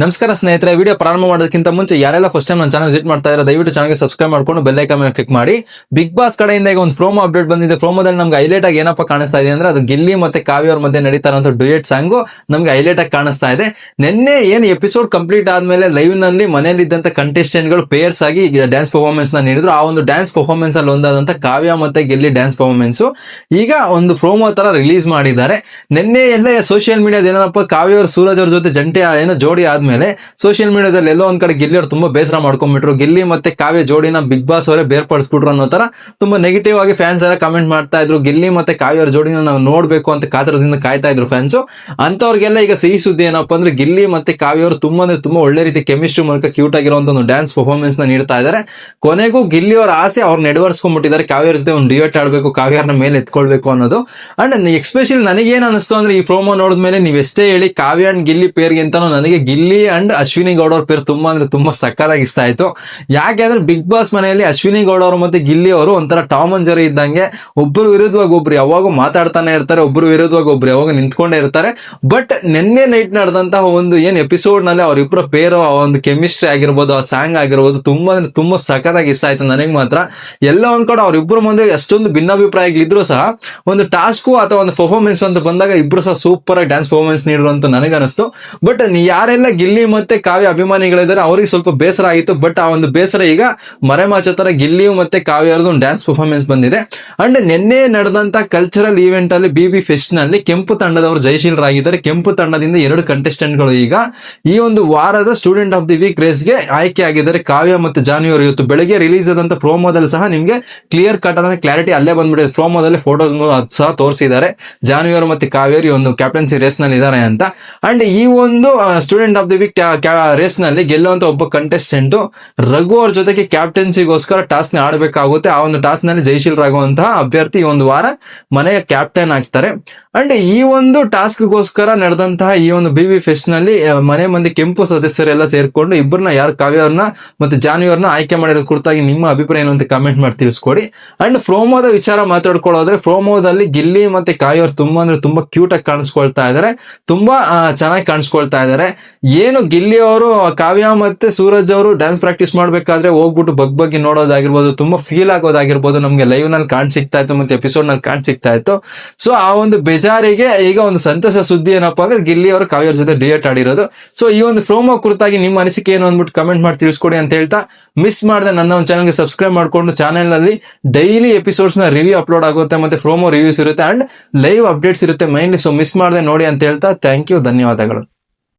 ನಮಸ್ಕಾರ ಸ್ನೇಹಿತರೆ ವಿಡಿಯೋ ಪ್ರಾರಂಭ ಮಾಡೋದಕ್ಕಿಂತ ಮುಂಚೆ ಯಾರೆಲ್ಲ ಫಸ್ಟ್ ಟೈಮ್ ನನ್ನ ಚಾನಲ್ ವಿಸಿಟ್ ಮಾಡ್ತಾ ಇದ್ದಾರೆ ದಯವಿಟ್ಟು ಚಾನಲ್ಗೆ ಸಬ್ಸ್ಕ್ರೈಬ್ ಮಾಡ್ಕೊಂಡು ಬೆಲ್ ಐಕಾನ್ ಮೇಲೆ ಕ್ಲಿಕ್ ಮಾಡಿ. ಬಿಗ್ ಬಾಸ್ ಕಡೆಯಿಂದ ಈಗ ಒಂದು ಪ್ರೋಮೋ ಅಪ್ಡೇಟ್ ಬಂದಿದೆ. ಪ್ರೋಮೋದಲ್ಲಿ ನಮ್ಗೆ ಹೈಲೈಟ್ ಆಗಿ ಏನಪ್ಪ ಕಾಣಿಸ್ತಾ ಇದೆ ಅಂದ್ರೆ ಅದು ಗಿಲ್ಲಿ ಮತ್ತೆ ಕಾವ್ಯ ಅವ್ರ ಮಧ್ಯೆ ನಡೀತಾ ಇರೋ ಡುಯೆಟ್ ಸಾಂಗು ನಮ್ಗೆ ಹೈಲೈಟ್ ಆಗಿ ಕಾಣಿಸ್ತಾ ಇದೆ. ನಿನ್ನೆ ಏನು ಎಪಿಸೋಡ್ ಕಂಪ್ಲೀಟ್ ಆದ್ಮೇಲೆ ಲೈವ್ನಲ್ಲಿ ಮನೆಯಲ್ಲಿ ಇದ್ದಂತ ಕಂಟೆಸ್ಟೆಂಟ್ಗಳು ಪೇರ್ಸ್ ಆಗಿ ಡ್ಯಾನ್ಸ್ ಪರ್ಫಾರ್ಮೆನ್ಸ್ನ ನೀಡಿದ್ರು. ಆ ಒಂದು ಡ್ಯಾನ್ಸ್ ಪರ್ಫಾರ್ಮೆನ್ಸ್ ಅಲ್ಲಿ ಒಂದಾದಂತ ಕಾವ್ಯ ಮತ್ತೆ ಗಿಲ್ಲಿ ಡ್ಯಾನ್ಸ್ ಪರ್ಫಾರ್ಮೆನ್ಸ್ ಈಗ ಒಂದು ಪ್ರೋಮೋ ತರ ರಿಲೀಸ್ ಮಾಡಿದ್ದಾರೆ. ನಿನ್ನೆ ಎಲ್ಲ ಸೋಷಿಯಲ್ ಮೀಡಿಯಾದ ಏನಪ್ಪ ಕಾವ್ಯ ಅವರು ಸೂರಜ್ ಅವ್ರ ಜೊತೆ ಜಂಟಿ ಏನೋ ಜೋಡಿ ಆದ್ಮೇಲೆ ಸೋಷಿಯಲ್ ಮೀಡಿಯಾದಲ್ಲಿ ಎಲ್ಲೋ ಒಂದ್ ಕಡೆ ಗಿಲ್ಲಿ ಅವ್ರು ತುಂಬಾ ಬೇಸರ ಮಾಡ್ಕೊಂಡ್ಬಿಟ್ರು. ಗಿಲ್ಲಿ ಮತ್ತೆ ಕಾವ್ಯ ಜೋಡಿನ ಬಿಗ್ ಬಾಸ್ ಅವರೇ ಬೇರ್ಪಡಿಸ್ಬಿಟ್ರು ಅನ್ನೋ ತರ ತುಂಬಾ ನೆಗೆಟಿವ್ ಆಗಿ ಫ್ಯಾನ್ಸ್ ಎಲ್ಲ ಕಮೆಂಟ್ ಮಾಡ್ತಾ ಇದ್ರು. ಗಿಲ್ಲಿ ಮತ್ತೆ ಕಾವ್ಯ ಅವ್ರ ಜೋಡಿನ ನಾವು ನೋಡ್ಬೇಕು ಅಂತ ಕಾತರದಿಂದ ಕಾಯ್ತಾ ಇದ್ರು ಫ್ಯಾನ್ಸ್ ಅಂತವ್ರಿಗೆಲ್ಲ ಈಗ ಸಿಹಿ ಸುದ್ದಿ ಏನಪ್ಪಾ ಅಂದ್ರೆ ಗಿಲ್ಲಿ ಮತ್ತೆ ಕಾವ್ಯ ಅವರು ತುಂಬಾ ಅಂದ್ರೆ ತುಂಬಾ ಒಳ್ಳೆ ರೀತಿ ಕೆಮಿಸ್ಟ್ರಿ ಮೂಲಕ ಕ್ಯೂಟ್ ಆಗಿರುವಂತ ಒಂದು ಡ್ಯಾನ್ಸ್ ಪರ್ಫಾರ್ಮೆನ್ಸ್ನ ನೀಡ್ತಾ ಇದ್ದಾರೆ ಕೊನೆಗೂ ಗಿಲ್ಲಿ ಅವರ ಆಸೆ ಅವ್ರು ನೆಡವರ್ಸ್ಕೊಂಡ್ಬಿಟ್ಟಿದ್ದಾರೆ. ಕಾವ್ಯ ಜೊತೆ ಒಂದು ಡಿವೇಟ್ ಆಡ್ಬೇಕು ಕಾವ್ಯರ್ನ ಮೇಲೆ ಎತ್ಕೊಳ್ಬೇಕು ಅನ್ನೋದು. ಅಂಡ್ ಎಕ್ಸ್ಪೆಷಲಿ ನನಗೇನು ಅನಿಸ್ತು ಅಂದ್ರೆ ಈ ಪ್ರೋಮೋ ನೋಡಿದ್ಮೇಲೆ ನೀವು ಎಷ್ಟೇ ಹೇಳಿ ಕಾವ್ಯ ಅಂಡ್ ಗಿಲ್ಲಿ ಪೇರ್ಗಿಂತನೂ ನನಗೆ ಗಿಲ್ಲಿ ಅಂಡ್ ಅಶ್ವಿನಿ ಗೌಡ ಅವ್ರ ಪೇರ್ ತುಂಬಾ ಅಂದ್ರೆ ತುಂಬಾ ಸಕ್ಕತ್ತಾಗಿ ಇಷ್ಟ ಆಯ್ತು. ಯಾಕೆ ಅಂದ್ರೆ ಬಿಗ್ ಬಾಸ್ ಮನೆಯಲ್ಲಿ ಅಶ್ವಿನಿ ಗೌಡ ಅವರು ಮತ್ತೆ ಗಿಲ್ಲಿ ಅವರು ಒಂಥರ ಟಾಮ್ ಅಂಡ್ ಜರಿ ಇದ್ದಂಗೆ ಒಬ್ಬರು ವಿರುದ್ಧವಾಗಿ ಒಬ್ರು ಯಾವಾಗ ಮಾತಾಡ್ತಾನೆ ಇರ್ತಾರೆ, ಒಬ್ರು ವಿರುದ್ಧವಾಗಿ ಒಬ್ರು ಯಾವಾಗ ನಿಂತ್ಕೊಂಡೇ ಇರ್ತಾರೆ. ಬಟ್ ನಿನ್ನೆ ನೈಟ್ ನಡೆದಂತಹ ಒಂದು ಏನ್ ಎಪಿಸೋಡ್ನಲ್ಲಿ ಅವರಿಬ್ಬರ ಪೇರ್ ಆ ಒಂದು ಕೆಮಿಸ್ಟ್ರಿ ಆಗಿರ್ಬೋದು, ಆ ಸಾಂಗ್ ಆಗಿರ್ಬೋದು ತುಂಬಾ ಅಂದ್ರೆ ತುಂಬಾ ಸಖತ್ತಾಗಿ ಇಷ್ಟ ಆಯ್ತು ನನಗೆ ಮಾತ್ರ. ಎಲ್ಲ ಒಂದ್ ಕಡೆ ಅವ್ರಿಬ್ರು ಮುಂದೆ ಎಷ್ಟೊಂದು ಭಿನ್ನಾಭಿಪ್ರಾಯಗಳಿದ್ರು ಸಹ ಒಂದು ಟಾಸ್ಕು ಅಥವಾ ಒಂದು ಪರ್ಫಾರ್ಮೆನ್ಸ್ ಅಂತ ಬಂದಾಗ ಇಬ್ರು ಸಹ ಸೂಪರ್ ಆಗಿ ಡ್ಯಾನ್ಸ್ ಪರ್ಫಾರ್ಮೆನ್ಸ್ ನೀಡಿರುವಂತ ಅಂತ ನನಗೆ ಅನಿಸ್ತು ಬಟ್ ಯಾರೆಲ್ಲ ಗಿಲ್ಲಿ ಮತ್ತೆ ಕಾವ್ಯ ಅಭಿಮಾನಿಗಳಿದ್ದಾರೆ, ಅವ್ರಿಗೆ ಸ್ವಲ್ಪ ಬೇಸರ ಆಗಿತ್ತು ಬಟ್ ಆ ಒಂದು ಬೇಸರ ಈಗ ಮರೆಮಾಚೋ ತರ ಗಿಲ್ಲಿಯು ಮತ್ತೆ ಕಾವ್ಯ ಅವ್ರದ್ದು ಒಂದು ಡ್ಯಾನ್ಸ್ ಪರ್ಫಾರ್ಮೆನ್ಸ್ ಬಂದಿದೆ. ಅಂಡ್ ನಿನ್ನೆ ನಡೆದಂತ ಕಲ್ಚರಲ್ ಈವೆಂಟ್ ಅಲ್ಲಿ ಬಿ ಬಿ ಫೆಸ್ಟ್ನಲ್ಲಿ ಕೆಂಪು ತಂಡದವರು ಜಯಶೀಲರಾಗಿದ್ದಾರೆ ಕೆಂಪು ತಂಡದಿಂದ ಎರಡು ಕಂಟೆಸ್ಟೆಂಟ್ಗಳು ಈಗ ಈ ಒಂದು ವಾರದ ಸ್ಟೂಡೆಂಟ್ ಆಫ್ ದಿ ವೀಕ್ ರೇಸ್ಗೆ ಆಯ್ಕೆ ಆಗಿದ್ದಾರೆ. ಕಾವ್ಯ ಮತ್ತು ಜಾನ್ವಿ ಇವತ್ತು ಬೆಳಗ್ಗೆ ರಿಲೀಸ್ ಆದಂತ ಪ್ರೋಮೋದಲ್ಲಿ ಸಹ ನಿಮ್ಗೆ ಕ್ಲಿಯರ್ ಕಟ್ ಅಂದ್ರೆ ಕ್ಲಾರಿಟಿ ಅಲ್ಲೇ ಬಂದ್ಬಿಟ್ಟಿದೆ. ಪ್ರೋಮೋದಲ್ಲಿ ಫೋಟೋಸ್ ಸಹ ತೋರಿಸಿದ್ದಾರೆ. ಜಾನ್ವಿ ಅವರು ಮತ್ತೆ ಕಾವ್ಯ ಈ ಒಂದು ಕ್ಯಾಪ್ಟನ್ಸಿ ರೇಸ್ನಲ್ಲಿ ಇದ್ದಾರೆ ಅಂತ. ಅಂಡ್ ಈ ಒಂದು ಸ್ಟೂಡೆಂಟ್ ಆಫ್ ದಿ ವೀಕ್ ರೇಸ್ನಲ್ಲಿ ಗೆಲ್ಲುವಂತ ಒಬ್ಬ ಕಂಟೆಸ್ಟೆಂಟ್ ರಘು ಅವ್ರ ಜೊತೆಗೆ ಕ್ಯಾಪ್ಟನ್ಸಿಗೋಸ್ಕರ ಟಾಸ್ಕ್ನ ಆಡಬೇಕಾಗುತ್ತೆ. ಆ ಒಂದು ಟಾಸ್ಕ್ನಲ್ಲಿ ಜಯಶೀಲರಾಗುವಂತಹ ಅಭ್ಯರ್ಥಿ ಒಂದು ವಾರ ಮನೆಯ ಕ್ಯಾಪ್ಟನ್ ಆಗ್ತಾರೆ. ಅಂಡ್ ಈ ಒಂದು ಟಾಸ್ಕ್ ಗೋಸ್ಕರ ನಡೆದಂತಹ ಈ ಒಂದು ಬಿ ಬಿ ಫೆಸ್ಟ್ನಲ್ಲಿ ಮನೆ ಮಂದಿ ಕೆಂಪು ಸದಸ್ಯರೆಲ್ಲ ಸೇರ್ಕೊಂಡು ಇಬ್ಬರನ್ನ ಯಾರು ಕಾವ್ಯ ಅವ್ರನ್ನ ಮತ್ತೆ ಜಾನ್ವಿಯವ್ರನ್ನ ಆಯ್ಕೆ ಮಾಡಿರೋ ಕುರಿತಾಗಿ ನಿಮ್ಮ ಅಭಿಪ್ರಾಯ ಏನು ಅಂತ ಕಮೆಂಟ್ ಮಾಡಿ ತಿಳಿಸ್ಕೊಡಿ. ಅಂಡ್ ಫ್ರೋಮೋದ ವಿಚಾರ ಮಾತಾಡ್ಕೊಳ್ಳೋದ್ರೆ ಫ್ರೋಮೋದಲ್ಲಿ ಗಿಲ್ಲಿ ಮತ್ತೆ ಕಾವ್ಯವ್ರು ತುಂಬಾ ಅಂದ್ರೆ ತುಂಬಾ ಕ್ಯೂಟ್ ಆಗಿ ಕಾಣಿಸ್ಕೊಳ್ತಾ ಇದಾರೆ. ತುಂಬಾ ಚೆನ್ನಾಗಿ ಕಾಣಿಸ್ಕೊಳ್ತಾ ಇದಾರೆ. ಏನು ಗಿಲ್ಲಿ ಅವರು, ಕಾವ್ಯ ಮತ್ತೆ ಸೂರಜ್ ಅವರು ಡ್ಯಾನ್ಸ್ ಪ್ರಾಕ್ಟೀಸ್ ಮಾಡ್ಬೇಕಾದ್ರೆ ಹೋಗ್ಬಿಟ್ಟು ಬಗ್ ಬಗ್ಗೆ ನೋಡೋದಾಗಿರ್ಬೋದು, ತುಂಬಾ ಫೀಲ್ ಆಗೋದಾಗಿರ್ಬೋದು, ನಮ್ಗೆ ಲೈವ್ನಲ್ಲಿ ಕಾಣ್ ಸಿಗ್ತಾ ಇತ್ತು, ಮತ್ತೆ ಎಪಿಸೋಡ್ನಲ್ಲಿ ಕಾಣ್ ಸಿಗ್ತಾ ಇತ್ತು. ಸೊ ಆ ಒಂದು ಬೇಜಾರಿಗೆ ಈಗ ಒಂದು ಸಂತಸ ಸುದ್ದಿ ಏನಪ್ಪಾ ಅಂದ್ರೆ ಗಿಲ್ಲಿ ಅವರು ಕಾವ್ಯ ಜೊತೆ ಡಿಯೇಟ್ ಆಡಿರೋದು. ಸೊ ಈ ಒಂದು ಪ್ರೋಮೋ ಕುರಿತಾಗಿ ನಿಮ್ಮ ಅನಿಸಿಕೆ ಏನು ಅಂದ್ಬಿಟ್ಟು ಕಮೆಂಟ್ ಮಾಡಿ ತಿಳಿಸ್ಕೊಡಿ ಅಂತ ಹೇಳ್ತಾ ಮಿಸ್ ಮಾಡದೆ ನನ್ನ ಒಂದು ಚಾನಲ್ಗೆ ಸಬ್ಸ್ಕ್ರೈಬ್ ಮಾಡ್ಕೊಂಡು ಚಾನೆಲ್ನಲ್ಲಿ ಡೈಲಿ ಎಪಿಸೋಡ್ಸ್ನ ರಿವ್ಯೂ ಅಪ್ಲೋಡ್ ಆಗುತ್ತೆ, ಮತ್ತೆ ಪ್ರೋಮೋ ರಿವ್ಯೂಸ್ ಇರುತ್ತೆ ಅಂಡ್ ಲೈವ್ ಅಪ್ಡೇಟ್ಸ್ ಇರುತ್ತೆ ಮೈನ್ಲಿ ಸೊ ಮಿಸ್ ಮಾಡದೆ ನೋಡಿ ಅಂತ ಹೇಳ್ತಾ ಥ್ಯಾಂಕ್ ಯು ಧನ್ಯವಾದಗಳು.